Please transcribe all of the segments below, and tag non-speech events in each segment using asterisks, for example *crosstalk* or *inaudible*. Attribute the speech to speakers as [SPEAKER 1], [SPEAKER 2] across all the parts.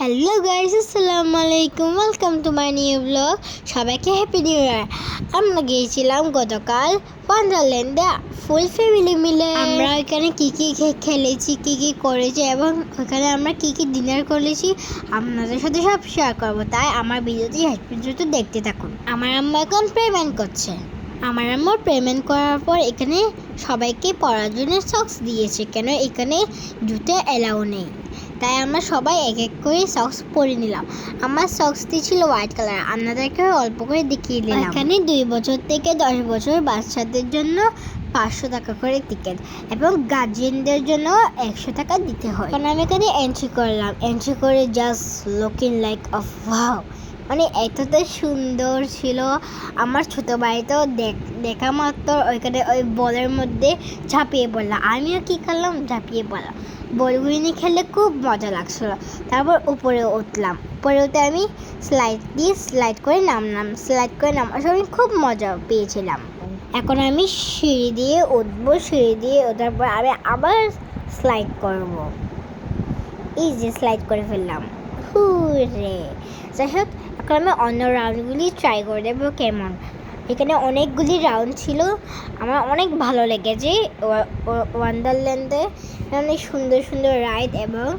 [SPEAKER 1] Hello guys আসসালামু আলাইকুম। Welcome to my new blog সবাইকে হ্যাপি নিউ ইয়ার আমরা গিয়েছিলাম গতকাল ওয়ান্ডারল্যান্ডে ফুল ফ্যামিলি মিলে। আমরা ওইখানে কী কী খেলেছি, কী কী করেছি এবং ওখানে আমরা কী কী ডিনার করেছি আপনাদের সাথে সব শেয়ার করব। তাই আমার ভিডিওটি শেষ পর্যন্ত দেখতে থাকুন। আমার আম্মা এখন পেমেন্ট করছে। আমার আম্মা পেমেন্ট করার পর এখানে সবাইকে পড়ার জন্য সক্স দিয়েছে। কেন এখানে জুতো এলাও নেই। তাই আমরা সবাই এক এক করে সক্স পরে নিলাম। আমার সক্সটি ছিল হোয়াইট কালার আপনাদেরকে অল্প করে দেখিয়ে দিলাম। এখানে দুই বছর থেকে দশ বছর বাচ্চাদের জন্য পাঁচশো টাকা করে টিকিট এবং গার্জিয়ানদের জন্য একশো টাকা দিতে হয়। কারণ আমি এখানে এন্ট্রি করলাম। এন্ট্রি করে just looking like of wow মানে এতটা সুন্দর ছিল। আমার ছোট ভাইটাও দেখ- মাত্র ওইখানে ওই বলের মধ্যে ঝাঁপিয়ে পড়লাম আমিও কী করলাম? ঝাঁপিয়ে পড়লাম। বলগুলি নিয়ে খেললে খুব মজা লাগছিল। তারপর উপরে উঠলাম। উপরে উঠে আমি স্লাইড দিয়ে স্লাইড করে নামলাম। স্লাইড করে নামার সময় খুব মজা পেয়েছিলাম। এখন আমি সিঁড়ি দিয়ে উঠবো, সিঁড়ি দিয়ে ওঠার পর আমি আবার স্লাইড করব। এই যে স্লাইড করে ফেললাম। হুরে যাই হোক এখন আমি অন্য রাউন্ডগুলি ট্রাই করে দেবো কেমন। এখানে অনেকগুলি রাউন্ড ছিল। আমার অনেক ভালো লেগেছে। ওয়া- ওয়া- ওয়ান্ডারল্যান্ডে অনেক সুন্দর সুন্দর রাইড এবং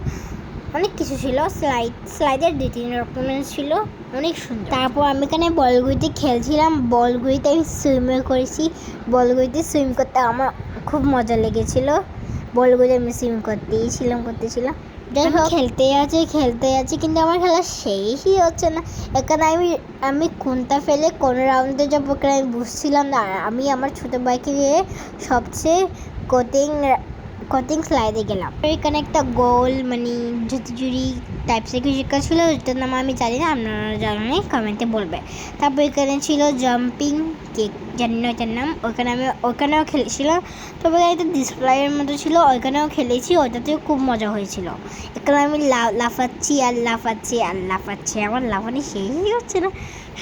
[SPEAKER 1] অনেক কিছু ছিল। স্লাইড স্লাইডের দু তিন রকমের ছিল। অনেক সুন্দর। তারপর আমি এখানে বলগুড়িতে খেলছিলাম। বলগুলিতে আমি সুইমিং করেছি। বলগুলিতে সুইম করতে আমার খুব মজা লেগেছিল। বলগুলি আমি সুইম করতেইছিলাম করতেছিলাম হোক খেলতে আছে খেলতে আছে কিন্তু আমার খেলা শেষই হচ্ছে না। এখানে আমি আমি কোনটা ফেলে কোন রাউন্ডে যাব এখানে আমি বুঝছিলাম না। আমি আমার ছোটো বাইকে নিয়ে সবচেয়ে কোটিং কোটিং স্লাইডে গেলাম। এখানে একটা গোল মানে জুতি টাইপসের কিছু একটা ছিল ওটার নাম আমি জানি না, আপনারা জানলে কমেন্টে বলবে। তারপর এখানে ছিল জাম্পিং কেক জানি না ওটার নাম, ওইখানে আমি, ওইখানেও খেলেছিলাম তবে এখানে একটা ডিসপ্লেয়ের মতো ছিল, ওইখানেও খেলেছি ওটাতেও খুব মজা হয়েছিল। এখানে আমি লাফাচ্ছি আর লাফাচ্ছি আর লাফাচ্ছি, আমার লাফানি শেষই হচ্ছে না।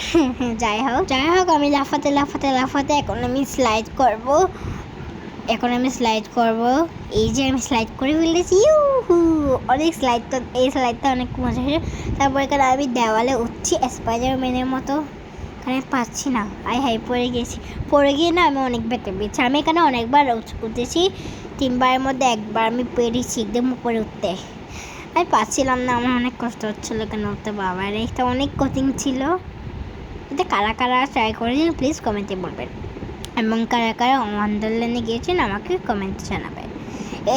[SPEAKER 1] *laughs* যাই হোক যাই হোক, আমি লাফাতে লাফাতে লাফাতে এখন আমি স্লাইড করব। এখন আমি স্লাইড করব। এই যে আমি স্লাইড করে ফেলেছি, ইউহু! অনেক স্লাইড তো এই স্লাইডটা অনেক মজা হয়েছে। তারপর এখানে আমি দেওয়ালে উঠছি স্পাইডারম্যানের মতো। এখানে পাচ্ছি না। আই হাই পড়ে গেছি। পড়ে গিয়ে না আমি অনেক বেঁটে পেয়েছি আমি এখানে অনেকবার উঠ- উঠেছি, তিনবারের মধ্যে একবার আমি পেরেছি একদম উপরে উঠতে। আমি পাচ্ছিলাম না, আমার অনেক কষ্ট হচ্ছিল এখানে উঠতে বাবার। এটা অনেক কঠিন ছিল। এটা কারা কারা ট্রাই করেছেন প্লিজ কমেন্টে বলবেন। এবং কারা কারা ওয়ান্ডারল্যান্ডে গিয়েছেন আমাকে কমেন্টে জানাবেন।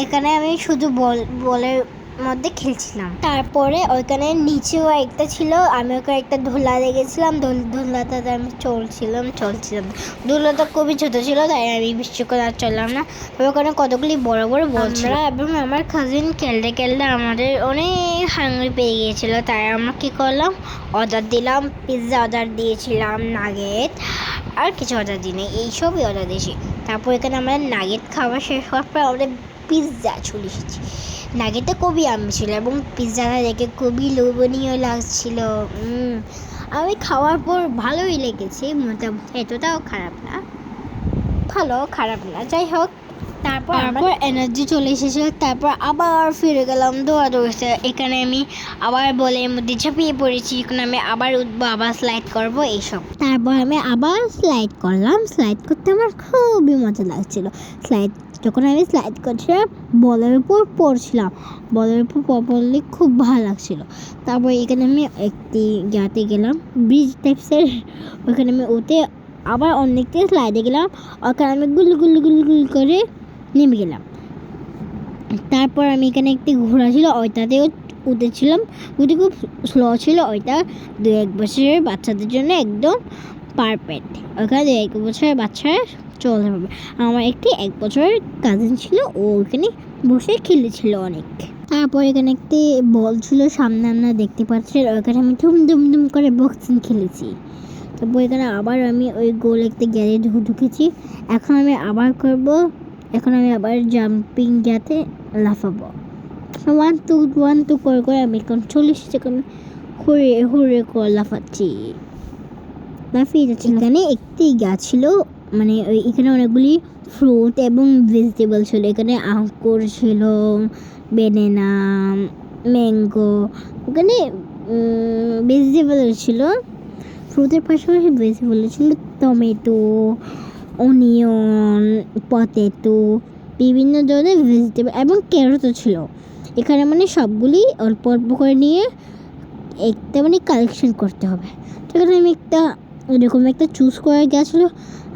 [SPEAKER 1] এখানে আমি শুধু বল বলের মধ্যে খেলছিলাম। তারপরে ওইখানে নিচেও একটা ছিল আমি ওখানে একটা ধুলা লেগেছিলাম ধুলাটাতে আমি চলছিলাম চলছিলাম। ধুলাটা খুবই ছোট ছিল, তাই আমি বেশি করে আর চললাম না। তবে ওখানে কতগুলি বড় বড় বল ছিল। এবং আমার কাজিন খেলতে খেলতে আমাদের অনেক হাঙ্গরি পেয়ে গিয়েছিল, তাই আমরা কী করলাম? অর্ডার দিলাম পিৎজা অর্ডার দিয়েছিলাম নাগেট আর কিছু অর্ডার দিই নাই, এইসবই অর্ডার দিয়েছি তারপর এখানে আমরা নাগেট খাওয়া শেষ হওয়ার পর আমাদের পিৎজা চলে এসেছি। নাগেটে খুবই আম ছিল এবং পিৎজাটা দেখে খুবই লোভনীয় লাগছিল আমি খাওয়ার পর ভালোই লেগেছে, মোটামুটি এতটাও খারাপ না ভালো খারাপ না। যাই হোক তারপর এনার্জি চলে এসেছে তারপর আবার ফিরে গেলাম দৌড়াদৌড়িতে। এখানে আমি আবার বলের মধ্যে ঝাঁপিয়ে পড়েছি এখন আমি আবার উঠবো আবার স্লাইড করব এইসব। তারপর আমি আবার স্লাইড করলাম স্লাইড করতে আমার খুবই মজা লাগছিল। স্লাইড যখন আমি স্লাইড করছিলাম বলের উপর পড়ছিলাম। বলের উপর পড়লে খুব ভালো লাগছিল। তারপর এখানে আমি একটি ইয়াতে গেলাম ব্রিজ টাইপসের ওখানে আমি উঠে আবার অনেকটা স্লাইডে গেলাম। ওখানে আমি গুল গুল গুল গুল করে নেমে গেলাম তারপর আমি এখানে একটি ঘোড়া ছিল, ওইটাতেও উঠেছিলাম। ওইটা খুব স্লো ছিল, ওইটা দু এক বছরের বাচ্চাদের জন্য একদম পারফেক্ট ওখানে দু এক বছরের বাচ্চারা চলতে পারবে। আমার একটি এক বছরের কাজিন ছিল, ও ওখানে বসে খেলেছিল অনেক। তারপর এখানে একটি বল ছিল, সামনে আমরা দেখতে পাচ্ছি ওখানে আমি ধুম ধুম ধুম করে বক্সিং খেলেছি। তারপর এখানে আবার আমি ওই গোল একটা গ্যারে ঢুকেছি। এখন আমি আবার করব এখন আমি আবার জাম্পিং যাতে লাফাবো। ওয়ান টু ওয়ান টু করে করে আমি এখন চল্লিশ সেকেন্ড হুড়ে হুড়ে করে লাফাচ্ছি। লাফিয়ে যাচ্ছি। এখানে একটি গাছ ছিল মানে ওই এখানে অনেকগুলি ফ্রুট এবং ভেজিটেবল ছিল। এখানে আঙ্কুর ছিল বেনেনা ম্যাঙ্গো ওখানে ভেজিটেবল ছিল। ফ্রুটের পাশাপাশি ভেজিটেবল ছিল টমেটো অনিয়ন, পটেটো, বিভিন্ন ধরনের ভেজিটেবল এবং ক্যারটও ছিল। এখানে মানে সবগুলি অল্প অল্প করে নিয়ে একটা মানে কালেকশন করতে হবে। সেখানে আমি একটা এরকম একটা চুজ করে গেছিল।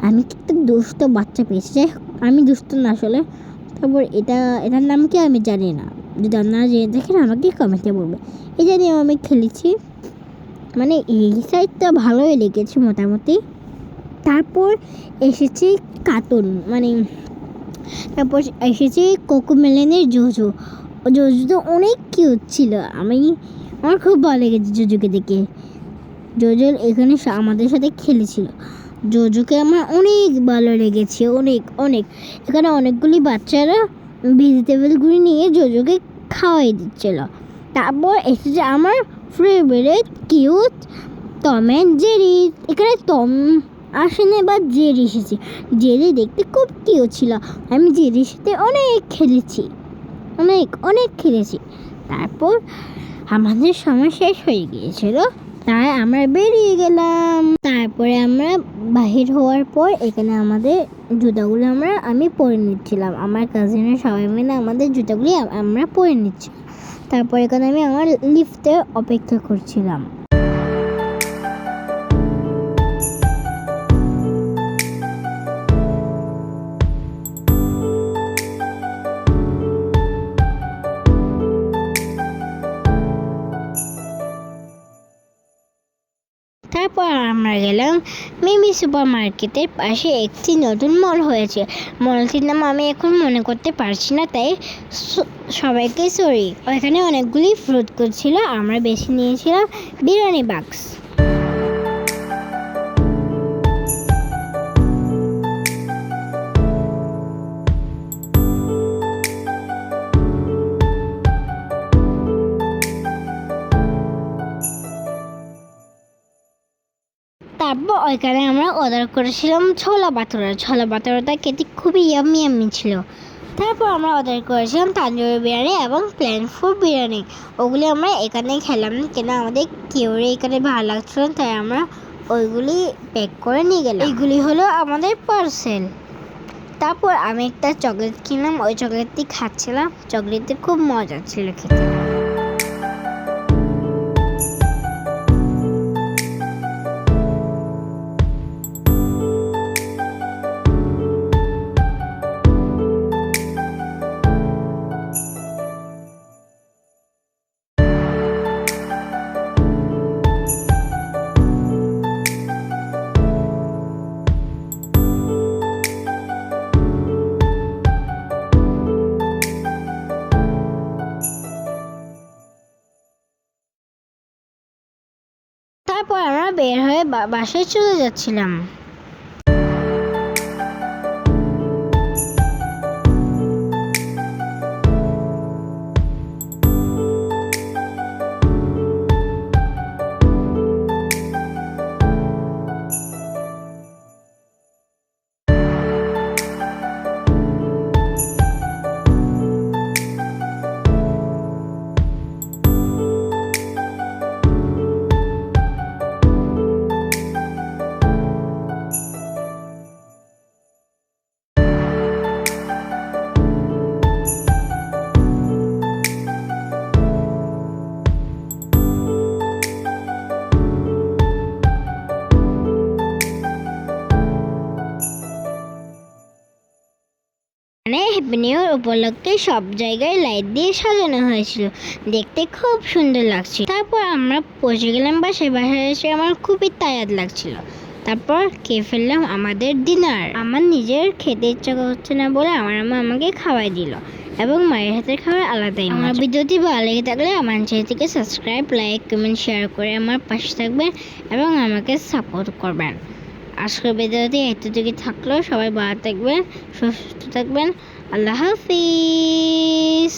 [SPEAKER 1] আমি একটা দুষ্ট বাচ্চা পেয়েছি। যাই আমি দুষ্ট না আসলে। তারপর এটা, এটার নাম কি আমি জানি না। যদি আপনারা জেনে দেখেন আমাকে কমেন্টে বলবে এই জানি আমি খেলেছি। মানে এই সাইডটা ভালোই লেগেছে মোটামুটি। তারপর এসেছে কার্টুন মানে তারপর এসেছে কোকোমেলেনের জোজো। জোজো তো অনেক কিউট ছিল। আমি, আমার খুব ভালো লেগেছে জোজোকে দেখে। জোজো এখানে আমাদের সাথে খেলেছিল। জোজোকে আমার অনেক ভালো লেগেছে, অনেক অনেক। এখানে অনেকগুলি বাচ্চারা ভেজিটেবলগুলি নিয়ে জোজোকে খাওয়াই দিচ্ছিল। তারপর এসেছে আমার favourite cute Tom and Jerry এখানে টম আসেনি বা জেরি এসেছে। জেরি দেখতে খুব কিউট ছিল। আমি জেরির সাথে অনেক খেলেছি। অনেক অনেক খেলেছি। তারপর আমাদের সময় শেষ হয়ে গিয়েছিল। তাই আমরা বেরিয়ে গেলাম। তারপরে আমরা বাহির হওয়ার পর এখানে আমাদের জুতাগুলো আমরা, আমি পরে নিচ্ছিলাম। আমার কাজিনের সবাই মিলে আমাদের জুতাগুলি আমরা পরে নিচ্ছি তারপর এখানে আমি আমার লিফটে অপেক্ষা করছিলাম। গেলাম মিমি সুপার মার্কেটের পাশে একটি নতুন মল হয়েছে। মলটির নাম আমি এখন মনে করতে পারছি না, তাই সবাইকে সরি ওখানে অনেকগুলি ফ্রুট ছিল, আমরা বেশি নিয়েছিলাম বিরিয়ানি বাক্স তারপর ওইখানে আমরা অর্ডার করেছিলাম ছোলা বাতুরা। ছোলা বাতুরাটা খেতে খুবই ইয়ামি ইয়ামি ছিল। তারপর আমরা অর্ডার করেছিলাম তান্দুরি বিরিয়ানি এবং প্লেন ফুড বিরিয়ানি। ওগুলি আমরা এখানেই খেলাম কেন আমাদের কেউরে এখানে ভালো লাগছিল তাই আমরা ওইগুলি প্যাক করে নিয়ে গেলাম। এইগুলি হলো আমাদের পার্সেল তারপর আমি একটা চকলেট কিনলাম, ওই চকলেটটি খাচ্ছিলাম। চকলেটটি খুব মজা ছিল খেতে। তারপর আমরা বের হয়ে বাসায় চলে যাচ্ছিলাম। মানে হ্যাপি নিউ ইয়ার উপলক্ষে সব জায়গায় লাইট দিয়ে সাজানো হয়েছিল। দেখতে খুব সুন্দর লাগছিল। তারপর আমরা পৌঁছে গেলাম বাসায়। বাসায় এসে আমার খুবই তায়াত লাগছিল। তারপর খেয়ে ফেললাম আমাদের ডিনার আমার নিজের খেতে ইচ্ছা করছে না বলে আমার আম্মা আমাকে খাওয়াই দিল এবং মায়ের হাতের খাবার আলাদাই আমার ভিডিওটি ভালো লেগে থাকলে আমার চ্যানেলটিকে সাবস্ক্রাইব লাইক কমেন্ট শেয়ার করে আমার পাশে থাকবেন এবং আমাকে সাপোর্ট করবেন। আজকের ভিডিওটি এতটুকু থাকল। সবাই ভালো থাকবেন সুস্থ থাকবেন। আল্লাহ হাফিজ।